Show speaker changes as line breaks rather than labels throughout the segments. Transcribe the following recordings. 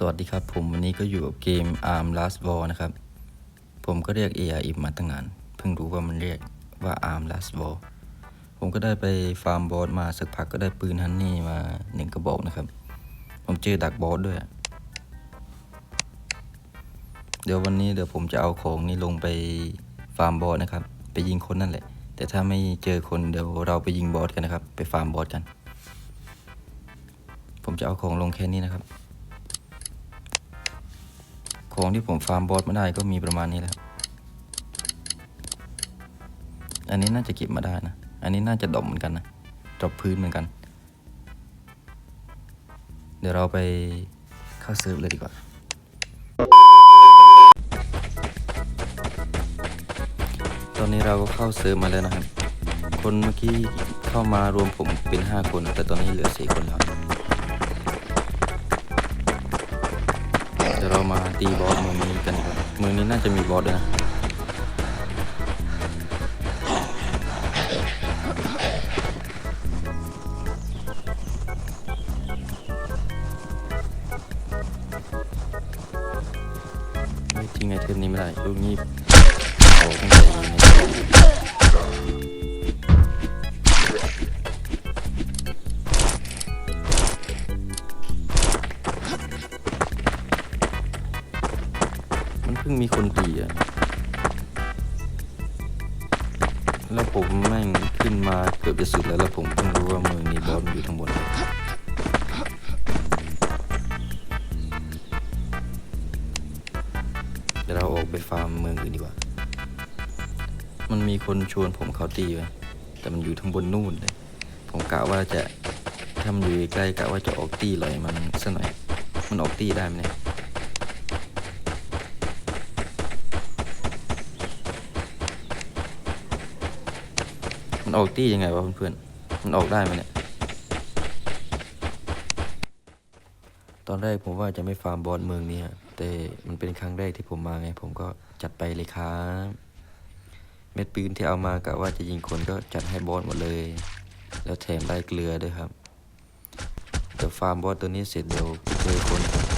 สวัสดีครับ ผมวันนี้ก็อยู่กับเกม Arm Last War นะครับ ผมก็เรียก ARM มาตั้งนาน เพิ่งรู้ว่ามันเรียกว่า Arm Last War ผมก็ได้ไปฟาร์มบอสมาสักพักก็ได้ปืนฮันนี่มาหนึ่งกระบอกนะครับ ผมเจอดักบอสด้วย เดี๋ยววันนี้เดี๋ยวผมจะเอาของนี้ลงไปฟาร์มบอสนะครับ ไปยิงคนนั่นแหละ แต่ถ้าไม่เจอคนเดี๋ยวเราไปยิงบอสกันนะครับ ไปฟาร์มบอสกัน ผมจะเอาของลงแค่นี้นะครับ ของที่ผมฟาร์มบอสมาได้ก็มีประมาณนี้แหละครับอันนี้น่าจะเก็บมาได้นะ อันนี้น่าจะดรอปเหมือนกันนะดรอปพื้นเหมือนกัน เดี๋ยวเราไปเข้าเซิร์ฟเลยดีกว่า ตอนนี้เราก็เข้าเซิร์ฟมาแล้วนะครับ คนเมื่อกี้เข้ามารวมผมเป็น 5 คน แต่ตอนนี้เหลือ 4 คนแล้ว เดี๋ยวเรามาตีบอส เมืองนี้น่าจะมีบอสด้วยนะจริงไอเทมนี้ไม่ได้ลูกนี้ ตีอะแล้วผมแม่งขึ้นมาเกือบจะสุดแล้วแล้วผมเพิ่งรู้ว่ามืองนี้บอสอยู่ข้างบนเดี๋ยวเราออกไปฟาร์มเมืองอื่นดีกว่า มันมีคนชวนผมเขาตีไว้แต่มันอยู่ทางบนนู่นเลย ผมกะว่าจะถ้ามันอยู่ใกล้กะว่าจะออกตีลอยมันสักหน่อย มันออกตีได้ไหมเนี่ย ออกตี้ยังไงวะเพื่อนๆ มันออกได้ไหมเนี่ย ตอนแรกผมว่าจะไม่ฟาร์มบอสเมืองนี้อะแต่มันเป็นครั้งแรกที่ผมมาไง ผมก็จัดไปเลยครับเม็ดปืนที่เอามากะว่าจะยิงคนก็จัดให้บอสหมดเลย แล้วแถมได้เกลือด้วยครับเดี๋ยวฟาร์มบอสตัวนี้เสร็จเดี๋ยวเจอคนครับ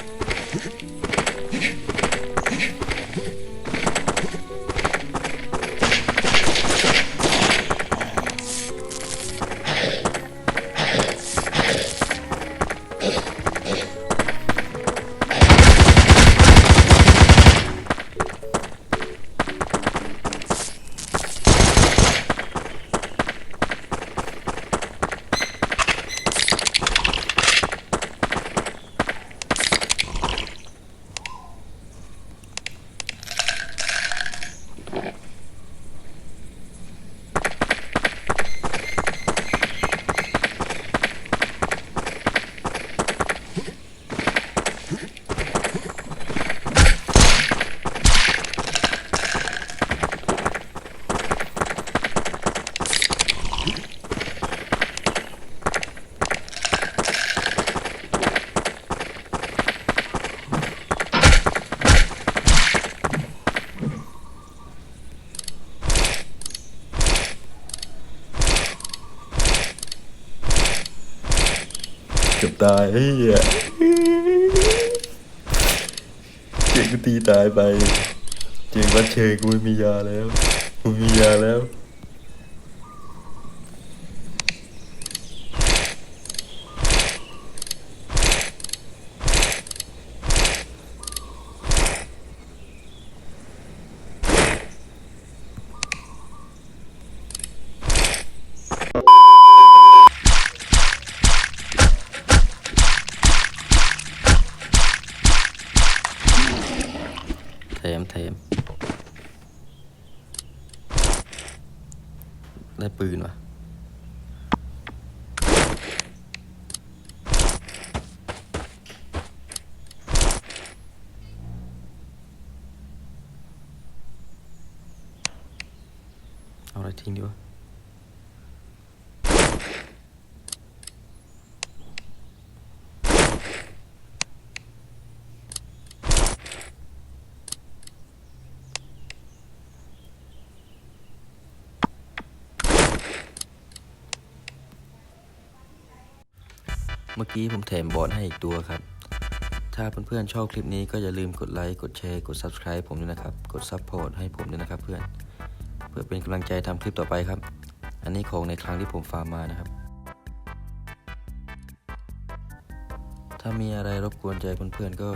กือบตายไอ้เหี้ยเก่งกูตีตายไปเก่งวัดเชยกูไม่มียาแล้วกูมียาแล้ว ถมแถมได้ปืนวะเอาอะไรทิ้งดีวะ เมื่อกี้ผมแถมบอสให้อีกตัวครับ ถ้าเพื่อนๆชอบคลิปนี้ก็อย่าลืมกดไลค์ กดแชร์ กด Subscribe ผมด้วยนะครับ กด Support ให้ผมด้วยนะครับเพื่อน เพื่อเป็นกำลังใจทำคลิปต่อไปครับ อันนี้ของในครั้งที่ผมฟาร์มมานะครับ ถ้ามีอะไรรบกวนใจเพื่อนๆก็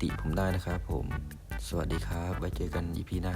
ติผมได้นะครับผม สวัสดีครับ ไว้เจอกัน EP หน้า